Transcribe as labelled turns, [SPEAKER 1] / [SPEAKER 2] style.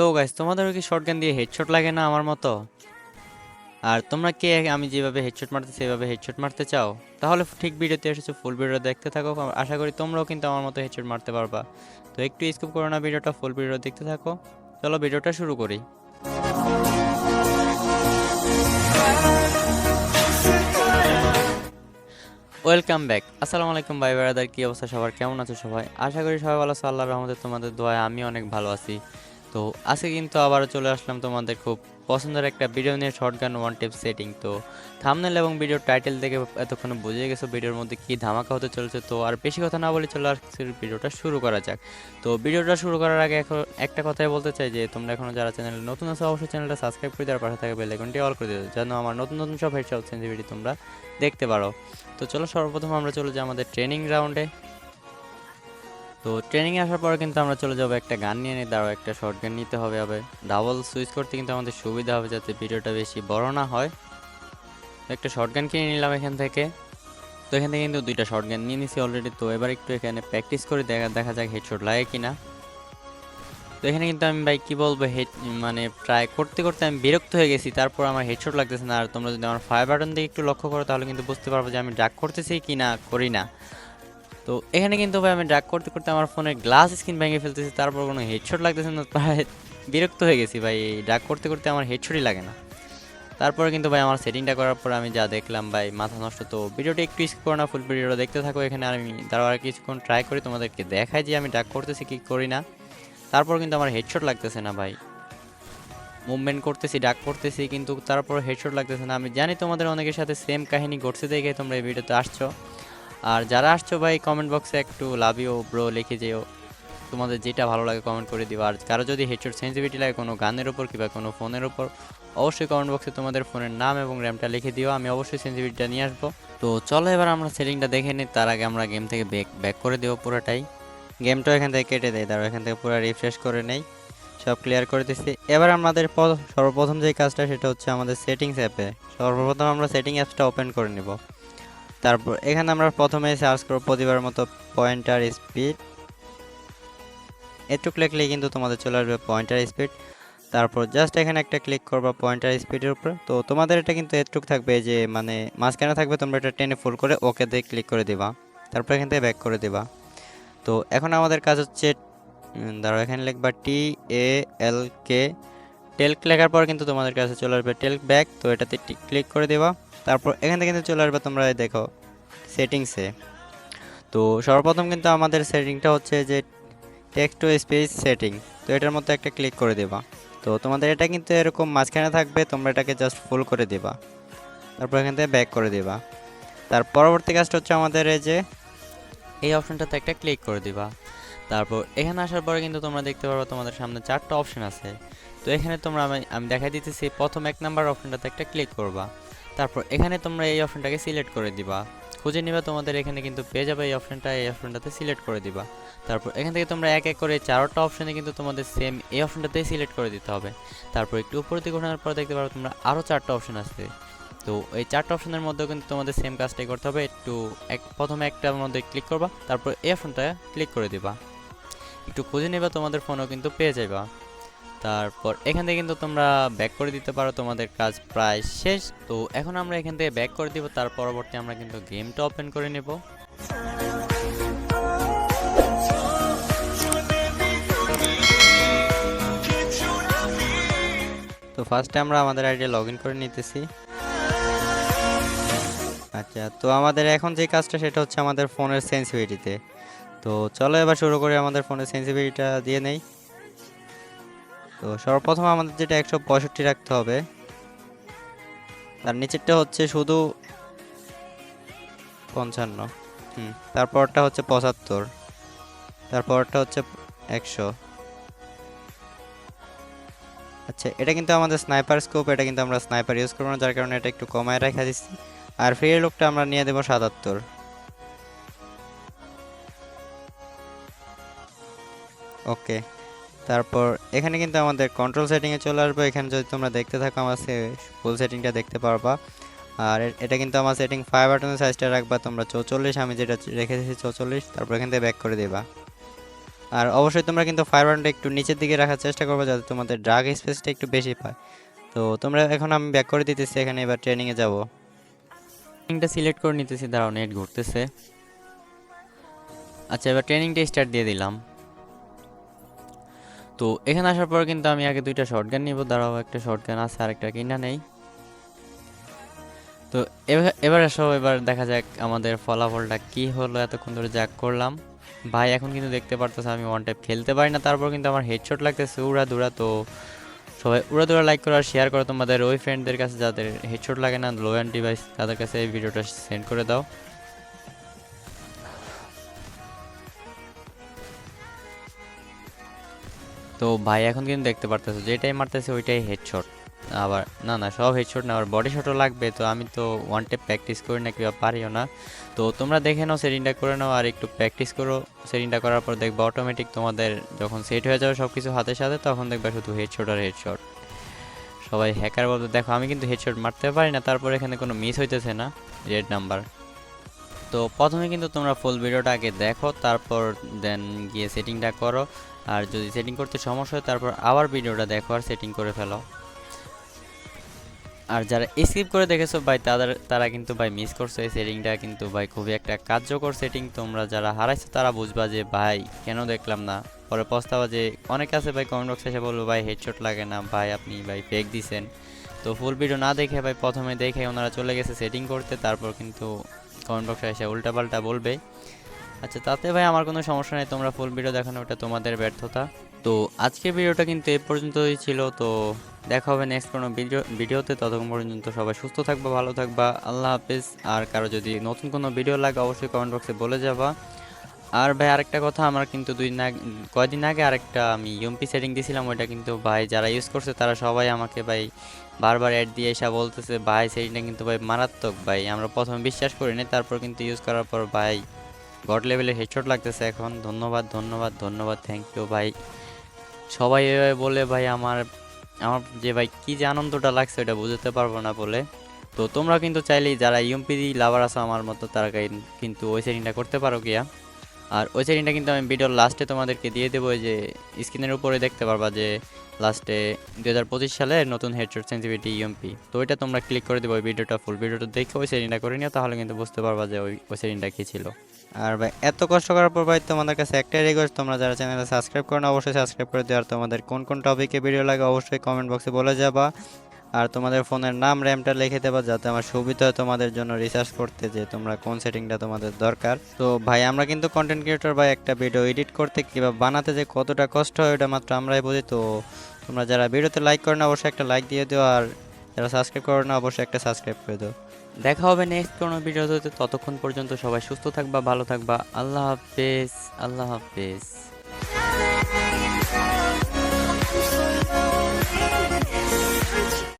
[SPEAKER 1] তো গাইস তোমাদেরও কি শর্টগান দিয়ে হেডশট লাগে না আমার মতো? আর তোমরা কে আমি যেভাবে হেডশট মারতে, সেভাবে হেডশট মারতে চাও? তাহলে ঠিক ভিডিওতে এসেছ ফুল ভিডিও দেখতে থাকো। আশা করি তোমরাও কিন্তু আমার মতো হেডশট মারতে পারবা। তো একটু স্কিপ করো না ভিডিওটা ফুল ভিডিও দেখতে থাকো। চলো ভিডিওটা শুরু করি। ওয়েলকাম ব্যাক আসসালামু আলাইকুম ভাই বেড়াদার কি অবস্থা সবার? কেমন আছো সবাই? আশা করি সবাই ভালো আছো। আল্লাহর রহমতে তোমাদের দোয়ায় আমি অনেক ভালো আছি। তো আজকে কিন্তু আবারও চলে আসলাম তোমাদের খুব পছন্দের একটা ভিডিও নিয়ে শর্টগান ওয়ান টিপ সেটিং তো থামনেল এবং ভিডিওর টাইটেল দেখে এতক্ষণ বুঝে গেছো ভিডিওর মধ্যে কি ধামাকা হতে চলেছে। তো আর বেশি কথা না বলে চলে আসছে ভিডিওটা শুরু করা যাক। তো ভিডিওটা শুরু করার আগে এখন একটা কথাই বলতে চাই যে, তোমরা এখনও যারা চ্যানেলে নতুন আছো, অবশ্যই চ্যানেলটা সাবস্ক্রাইব করে দেওয়ার পাশে থাকে বেল আইকনটি অল করে দিও, যেন আমার নতুন নতুন সব হেডশট সেন্সিভিটি তোমরা দেখতে পারো। তো চলো সর্বপ্রথম আমরা চলে যাই আমাদের ট্রেনিং রাউন্ডে তো ট্রেনিংয়ে আসার পরে কিন্তু আমরা চলে যাব একটা গান নিয়ে নিই দাঁড়াও একটা শর্ট গান নিতে হবে হবে ডাবল সুইচ করতে কিন্তু আমাদের সুবিধা হবে যাতে ভিডিওটা বেশি বড় না হয়। একটা শর্ট গান কিনে নিলাম এখান থেকে। তো এখান থেকে কিন্তু দুইটা শর্ট গান নিয়ে নিছি অলরেডি তো এবার একটু এখানে প্র্যাকটিস করে, দেখা দেখা যাক হেডশট লাগে কিনা। তো এখানে কিন্তু আমি ভাই কী বলব হেড মানে ট্রাই করতে করতে আমি বিরক্ত হয়ে গেছি। তারপর আমার হেডশট লাগতেছে না। আর তোমরা যদি আমার ফায়ার বাটন দিকে একটু লক্ষ্য করো, তাহলে কিন্তু বুঝতে পারব যে আমি ডাক করতেছি কি না করি না। তো এখানে কিন্তু ভাই আমি ডাক করতে করতে আমার ফোনের গ্লাস স্ক্রিন ভেঙে ফেলতেছি, তারপর কোনো হেডশট লাগতেছে না, প্রায় বিরক্ত হয়ে গেছি ভাই। ডাক করতে করতে আমার হেডশটই লাগে না। তারপরে কিন্তু ভাই আমার সেটিংটা করার পর আমি যা দেখলাম ভাই, মাথা নষ্ট। তো ভিডিওটা একটু স্কিপ করো না ফুল ভিডিওটা দেখতে থাকো। এখানে আমি তারপর কিছুক্ষণ ট্রাই করি তোমাদেরকে দেখাই যে আমি ডাক করতেছি কি করি না। তারপর কিন্তু আমার হেডশট লাগতেছে না ভাই। মুভমেন্ট করতেছি ডাক করতেছি, কিন্তু তারপর হেডশট লাগতেছে না। আমি জানি তোমাদের অনেকের সাথে সেম কাহিনী ঘটছে দেখে তোমরা এই ভিডিওতে আসছো। আর যারা আসছো ভাই কমেন্ট বক্সে একটু লাভ ইউ ব্রো লিখে যেও। তোমাদের যেটা ভালো লাগে কমেন্ট করে দিও। আর কারও যদি হেডশট সেন্সিভিটি লাগে কোনো গানের উপর কিংবা কোনো ফোনের উপর, অবশ্যই কমেন্ট বক্সে তোমাদের ফোনের নাম এবং র্যামটা লিখে দিও। আমি অবশ্যই সেন্সিভিটিটা নিয়ে আসব। তো চলো এবার আমরা সেটিংটা দেখে নিই। তার আগে আমরা গেম থেকে ব্যাক ব্যাক করে দেবো পুরোটাই। গেমটা এখান থেকে কেটে দেয় তারপর এখান থেকে পুরো রিফ্রেশ করে নেই। সব ক্লিয়ার করে দিচ্ছি এবার আমাদের সর্বপ্রথম যে কাজটা, সেটা হচ্ছে আমাদের সেটিংস অ্যাপে সর্বপ্রথম আমরা সেটিং অ্যাপসটা ওপেন করে নেব। তারপর এখানে আমরা প্রথমে সার্চ করব প্রতিবার মতো পয়েন্টার স্পিড একটু লিখলেই কিন্তু তোমাদের চলে আসবে পয়েন্টার স্পিড তারপর জাস্ট এখানে একটা ক্লিক করবা পয়েন্টার স্পিডের উপরে। তো তোমাদের এটা কিন্তু এটুক থাকবে যে মানে মাঝখানে থাকবে তোমরা এটা টেনে ফুল করে ওকে দিয়ে ক্লিক করে দিবা। তারপর এখান থেকে ব্যাক করে দিবা। তো এখন আমাদের কাজ হচ্ছে ধরো এখানে লিখবা টি এ এল কে টেলক লেখার পর কিন্তু তোমাদের কাছে চলে আসবে টেলক ব্যাক তো এটাতে ক্লিক করে দেবা। তারপর এখান থেকে কিন্তু চলে আসবে তোমরা দেখো সেটিংসে তো সর্বপ্রথম কিন্তু আমাদের সেটিংটা হচ্ছে যে টেক্সট টু স্পেস সেটিং তো এটার মধ্যে একটা ক্লিক করে দেবা। তো তোমাদের এটা কিন্তু এরকম মাঝখানে থাকবে, তোমরা এটাকে জাস্ট ফুল করে দেবা। তারপর এখান থেকে ব্যাক করে দেবা। তার পরবর্তী কাজটা হচ্ছে আমাদের এই যে এই অপশনটাতে একটা ক্লিক করে দিবা। তারপর এখানে আসার পরে কিন্তু তোমরা দেখতে পারবে তোমাদের সামনে চারটা অপশন আছে। তো এখানে তোমরা আমি আমি দেখাই দিতেছি, প্রথম এক নাম্বার অপশনটাতে একটা ক্লিক করবা। তারপর এখানে তোমরা এই অপশনটাকে সিলেক্ট করে দিবা। খুঁজে নিবা তোমাদের এখানে কিন্তু পেয়ে যাবে এই অপশনটা এই অপশনটাতে সিলেক্ট করে দিবা। তারপর এখান থেকে তোমরা এক এক করে চারটা অপশনে কিন্তু তোমাদের সেম এই অপশনটাতেই সিলেক্ট করে দিতে হবে। তারপর একটু উপরের দিকে ওঠানোর পর দেখতে পারো তোমরা আরও চারটা অপশন আছে তো এই চারটা অপশনের মধ্যেও কিন্তু তোমাদের সেম কাজটাই করতে হবে। একটু এক, প্রথমে একটার মধ্যে ক্লিক করবা, তারপর এই অপশনটা ক্লিক করে দিবা। একটু খুঁজে নেবা তোমাদের ফোনও কিন্তু পেয়ে যাবা তারপর এখান থেকে কিন্তু তোমরা ব্যাক করে দিতে পারো, তোমাদের কাজ প্রায় শেষ। তো এখন আমরা এখান থেকে ব্যাক করে দিব, তার পরবর্তী আমরা কিন্তু গেমটা ওপেন করে নেব। তো ফার্স্টে আমরা আমাদের আইডিয়া লগ ইন করে নিতেছি। আচ্ছা তো আমাদের এখন যে কাজটা, সেটা হচ্ছে আমাদের ফোনের সেন্সিভিটিতে তো। চলো এবার শুরু করে, আমাদের ফোনের সেন্সিভিটিটা দিয়ে নেই। তো সর্বপ্রথম আমাদের যেটা একশো পঁয়ষট্টি রাখতে হবে, তার নিচেরটা হচ্ছে শুধু পঞ্চান্ন। হুম, তারপরটা হচ্ছে পঁচাত্তর, তারপরটা হচ্ছে একশো। আচ্ছা এটা কিন্তু আমাদের স্নাইপার স্কোপ, এটা কিন্তু আমরা স্নাইপার ইউজ করব না, যার কারণে এটা একটু কমায় রেখা দিচ্ছি। আর ফ্রি লুকটা আমরা নিয়ে দেবো সাতাত্তর। ওকে। তারপর এখানে কিন্তু আমাদের কন্ট্রোল সেটিংয়ে চলে আসবে। এখানে যদি তোমরা দেখতে থাকো, আমার ফুল সেটিংটা দেখতে পারবা। আর এটা কিন্তু আমার সেটিং ফাইভ বাটনের সাইজটা রাখবা। তোমরা চৌচল্লিশ, আমি যেটা রেখেছি চৌচল্লিশ, তারপর এখান থেকে ব্যাক করে দেবা। আর অবশ্যই তোমরা কিন্তু ফায়ার বাটনটা একটু নিচের দিকে রাখার চেষ্টা করবে, যাতে তোমাদের ড্রাগ স্পেসটা একটু বেশি পায়। তো তোমরা এখন আমি ব্যাক করে দিতেছি, এখানে এবার ট্রেনিংয়ে যাব। ট্রেনিংটা সিলেক্ট করে নিতেছি, দাঁড়াও নেট ঘুরতেছে। আচ্ছা এবার ট্রেনিংটা স্টার্ট দিয়ে দিলাম। তো এখানে আসার পর কিন্তু আমি আগে দুইটা শর্টগান নিব, দাঁড়াও একটা শর্টগান আছে আর একটা কিনা নেই। তো এবার এবার আসো, এবার দেখা যাক আমাদের ফলাফলটা কি হলো, এতক্ষণ ধরে যাক করলাম। ভাই, এখন কিন্তু দেখতে পারতেছে আমি ওয়ান টাইপ খেলতে পারি না, তারপর কিন্তু আমার হেডশট লাগতেছে উড়া দুরা তো সবাই উড়া দুরা লাইক করো আর শেয়ার করো তোমাদের ওই ফ্রেন্ডদের কাছে, যাদের হেডশট লাগে না লো অ্যান্ড ডিভাইস তাদের কাছে এই ভিডিওটা সেন্ড করে দাও। তো ভাই এখন কিন্তু দেখতে পারতেছো, যেটাই মারতেছে ওইটাই হেডশট আবার, না না, সব হেডশট না, আবার বডি শটও লাগবে, তো আমি তো ওয়ান টেপ প্র্যাকটিস করি না, কিংবা পারিও না। তো তোমরা দেখে নাও সেটিংটা করে নাও, আর একটু প্র্যাকটিস করো। সেটিংটা করার পর দেখবে অটোমেটিক তোমাদের যখন সেট হয়ে যাবে সব কিছু হাতের সাথে, তখন দেখবে শুধু হেডশট আর হেডশট সবাই হ্যাকার বলতে, দেখো, আমি কিন্তু হেডশট মারতে পারি না, তারপর এখানে কোনো মিস হইতেছে না রেড নাম্বার তো প্রথমে কিন্তু তোমরা ফুল ভিডিওটা আগে দেখো, তারপর দেন গিয়ে সেটিংটা করো। আর যদি সেটিং করতে সমস্যা হয়, তারপর আবার ভিডিওটা দেখো আর সেটিং করে ফেলো। আর যারা স্কিপ করে দেখেছ, ভাই, তাদের, তারা কিন্তু, ভাই মিস করছ এই সেটিংটা কিন্তু, ভাই, খুবই একটা কার্যকর সেটিং তোমরা যারা হারাইছো, তারা বুঝবা যে, ভাই, কেন দেখলাম না? পরে পস্তাবা যে, অনেক আছে, ভাই কমেন্ট বক্সে এসে বলব ভাই হেডশট লাগে না, ভাই, আপনি, ভাই ফেক দিছেন। তো ফুল ভিডিও না দেখে, ভাই, প্রথমে দেখে ওনারা চলে গেছে সেটিং করতে। তারপর কিন্তু কমেন্ট বক্সে এসে উল্টাপাল্টা বলবে। আচ্ছা তাতে ভাই আমার কোনো সমস্যা নেই, তোমরা ফুল ভিডিও দেখানো, ওটা তোমাদের ব্যর্থতা। তো আজকের ভিডিওটা কিন্তু এই পর্যন্তই ছিল, তো দেখা হবে নেক্সট কোনো ভিডিও ভিডিওতে ততক্ষণ পর্যন্ত সবাই সুস্থ থাকবা, ভালো থাকবা, আল্লাহ হাফেজ। আর কারও যদি নতুন কোনো ভিডিও লাগে, অবশ্যই কমেন্ট বক্সে বলে যাবা। আর ভাই, আরেকটা কথা, আমার কিন্তু দুই না কয়দিন আগে আরেকটা আমি ইউএমপি সেটিং দিয়েছিলাম ওইটা কিন্তু ভাই যারা ইউজ করছে, তারা সবাই আমাকে ভাই বারবার অ্যাড দিয়ে এসে বলতেছে, ভাই সেটিংটা কিন্তু ভাই মারাত্মক ভাই। আমরা প্রথমে বিশ্বাস করিনি, তারপর কিন্তু ইউজ করার পর ভাই গড লেভেলে হেডশট লাগতেছে এখন। ধন্যবাদ ধন্যবাদ ধন্যবাদ থ্যাংক ইউ ভাই। সবাই এভাবে বলে, ভাই, আমার আমার যে ভাই কি যে আনন্দটা লাগছে ওটা বুঝতে পারব না বলে। তো তোমরা কিন্তু চাইলেই যারা ইউএমপি লাভার আছো আমার মতো, তারা কিন্তু ওই সেটিংটা করতে পারো গিয়া। আর ওই সেটিংটা কিন্তু আমি ভিডিওর লাস্টে তোমাদেরকে দিয়ে দেবো যে স্ক্রিনের উপরে দেখতে পারবা যে লাস্টে দু হাজার পঁচিশ সালে নতুন হেডশট সেন্সিভিটি ইউএমপি তো ওইটা তোমরা ক্লিক করে দেবো ওই ভিডিওটা ফুল ভিডিওটা দেখে ওই সেটিংটা করে নিও, তাহলে কিন্তু বুঝতে পারবা যে ওই ওই সেটিংটা কী ছিল। আর ভাই, এত কষ্ট করার পর ভাই তোমাদের কাছে একটাই রিকোয়েস্ট তোমরা যারা চ্যানেলে সাবস্ক্রাইব করো না, অবশ্যই সাবস্ক্রাইব করে দিও। আর তোমাদের কোন কোন টপিকে ভিডিও লাগে, অবশ্যই কমেন্ট বক্সে বলে যাবা। আর তোমাদের ফোনের নাম র্যামটা লিখে দেবা, যাতে আমার সুবিধা হয় তোমাদের জন্য রিসার্চ করতে, যে তোমরা কোন সেটিংটা তোমাদের দরকার। তো ভাই, আমরা কিন্তু কন্টেন্ট ক্রিয়েটর ভাই, একটা ভিডিও এডিট করতে, কিংবা বানাতে যে কতটা কষ্ট হয় ওটা মাত্র আমরাই বুঝি। তো তোমরা যারা ভিডিওতে লাইক করো না, অবশ্যই একটা লাইক দিয়ে দিও। আর যারা সাবস্ক্রাইব করো না, অবশ্যই একটা সাবস্ক্রাইব করে দিও। দেখা হবে নেক্সট কোনো ভিডিওতে। ততক্ষণ পর্যন্ত সবাই সুস্থ থাকবা, ভালো থাকবা। আল্লাহ হাফেজ আল্লাহ হাফেজ।